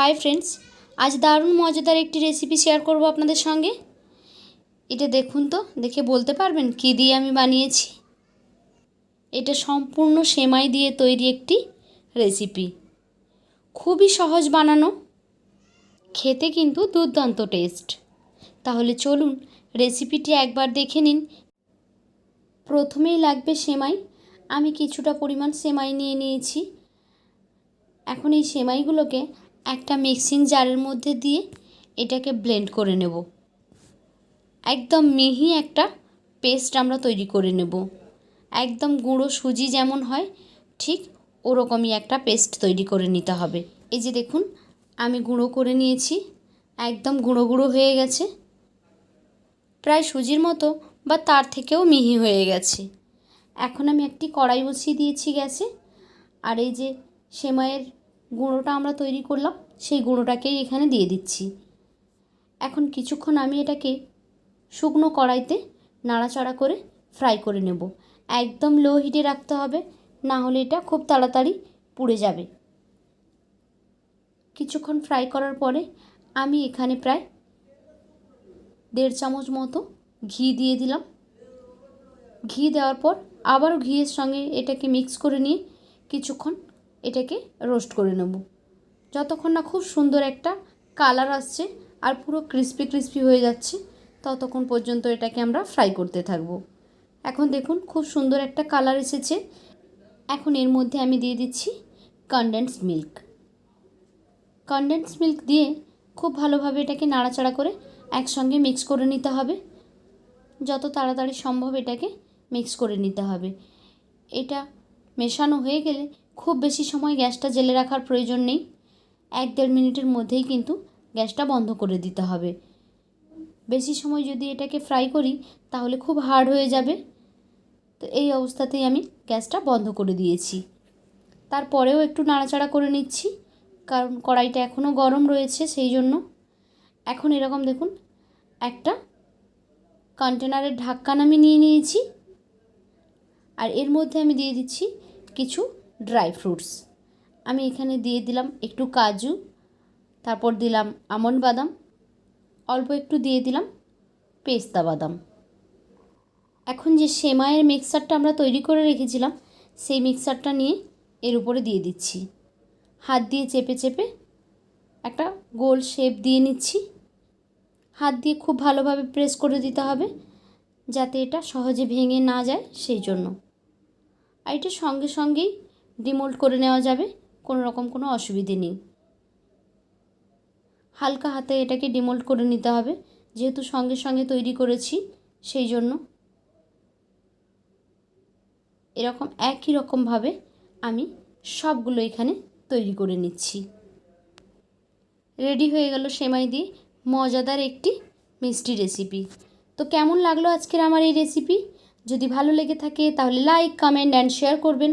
Hi friends আজ দারুণ মজাদার একটি রেসিপি শেয়ার করব আপনাদের সঙ্গে। এটা দেখুন তো, দেখে বলতে পারবেন কী দিয়ে আমি বানিয়েছি। এটা সম্পূর্ণ সেমাই দিয়ে তৈরি একটি রেসিপি খুবই সহজ বানানো, খেতে কিন্তু দুর্দান্ত টেস্ট তাহলে চলুন রেসিপিটি একবার দেখে নিন। প্রথমেই লাগবে সেমাই। আমি কিছুটা পরিমাণ সেমাই নিয়ে নিয়েছি। এখন এই সেমাইগুলোকে একটা মিক্সিং জারের মধ্যে দিয়ে এটাকে ব্লেন্ড করে নেব। একদম মিহি একটা পেস্ট আমরা তৈরি করে নেব। একদম গুঁড়ো সুজি যেমন হয়, ঠিক ওরকমই একটা পেস্ট তৈরি করে নিতে হবে। এই যে দেখুন, আমি গুঁড়ো করে নিয়েছি, একদম গুঁড়ো গুঁড়ো হয়ে গেছে। প্রায় সুজির মতো বা তার থেকেও মিহি হয়ে গেছে। এখন আমি একটি কড়াই বসিয়ে দিয়েছি গ্যাসে। আর এই যে সেমাইয়ের গুঁড়োটা আমরা তৈরি করলাম, সেই গুঁড়োটাকেই এখানে দিয়ে দিচ্ছি। এখন কিছুক্ষণ আমি এটাকে শুকনো কড়াইতে নাড়াচাড়া করে ফ্রাই করে নেব। একদম লো হিটে রাখতে হবে, না হলে এটা খুব তাড়াতাড়ি পুড়ে যাবে। কিছুক্ষণ ফ্রাই করার পরে আমি এখানে প্রায় দেড় চামচ মতো ঘি দিয়ে দিলাম। ঘি দেওয়ার পর আবারও ঘিয়ের সঙ্গে এটাকে মিক্স করে নিয়ে কিছুক্ষণ এটাকে রোস্ট করে নেব। যতক্ষণ না খুব সুন্দর একটা কালার আসছে আর পুরো ক্রিস্পি ক্রিস্পি হয়ে যাচ্ছে, ততক্ষণ পর্যন্ত এটাকে আমরা ফ্রাই করতে থাকব। এখন দেখুন খুব সুন্দর একটা কালার এসেছে। এখন এর মধ্যে আমি দিয়ে দিচ্ছি কনডেন্স মিল্ক কনডেন্স মিল্ক দিয়ে খুব ভালোভাবে এটাকে নাড়াচাড়া করে একসঙ্গে মিক্স করে নিতে হবে। যত তাড়াতাড়ি সম্ভব এটাকে মিক্স করে নিতে হবে। এটা মেশানো হয়ে গেলে খুব বেশি সময় গ্যাসটা জেলে রাখার প্রয়োজন নেই। এক দেড় মিনিটের মধ্যেই কিন্তু গ্যাসটা বন্ধ করে দিতে হবে। বেশি সময় যদি এটাকে ফ্রাই করি, তাহলে খুব হার্ড হয়ে যাবে। তো এই অবস্থাতেই আমি গ্যাসটা বন্ধ করে দিয়েছি। তারপরেও একটু নাড়াচাড়া করে নিচ্ছি, কারণ কড়াইটা এখনও গরম রয়েছে সেই জন্য। এখন এরকম দেখুন, একটা কন্টেনারের ঢাক্কান আমি নিয়ে নিয়েছি। আর এর মধ্যে আমি দিয়ে দিচ্ছি কিছু ড্রাই ফ্রুটস। আমি এখানে দিয়ে দিলাম একটু কাজু, তারপর দিলাম আমন্ড বাদাম, অল্প একটু দিয়ে দিলাম পেস্তা বাদাম। এখন যে সেমাইয়ের মিক্সারটা আমরা তৈরি করে রেখেছিলাম, সেই মিক্সারটা নিয়ে এর উপরে দিয়ে দিচ্ছি। হাত দিয়ে চেপে চেপে একটা গোল শেপ দিয়ে নিচ্ছি। হাত দিয়ে খুব ভালোভাবে প্রেস করে দিতে হবে, যাতে এটা সহজে ভেঙে না যায়, সেই জন্য। আর এটা সঙ্গে সঙ্গেই ডিমোল্ড করে নেওয়া যাবে, কোনো রকম কোনো অসুবিধে নেই। হালকা হাতে এটাকে ডিমোল্ড করে নিতে হবে, যেহেতু সঙ্গে সঙ্গে তৈরি করেছি, সেই জন্য। এরকম একই রকমভাবে আমি সবগুলো এখানে তৈরি করে নিচ্ছি। রেডি হয়ে গেল সেমাই দিয়ে মজাদার একটি মিষ্টি রেসিপি। তো কেমন লাগল আজকের আমার এই রেসিপি? যদি ভালো লেগে থাকে তাহলে লাইক, কমেন্ট, অ্যান্ড শেয়ার করবেন।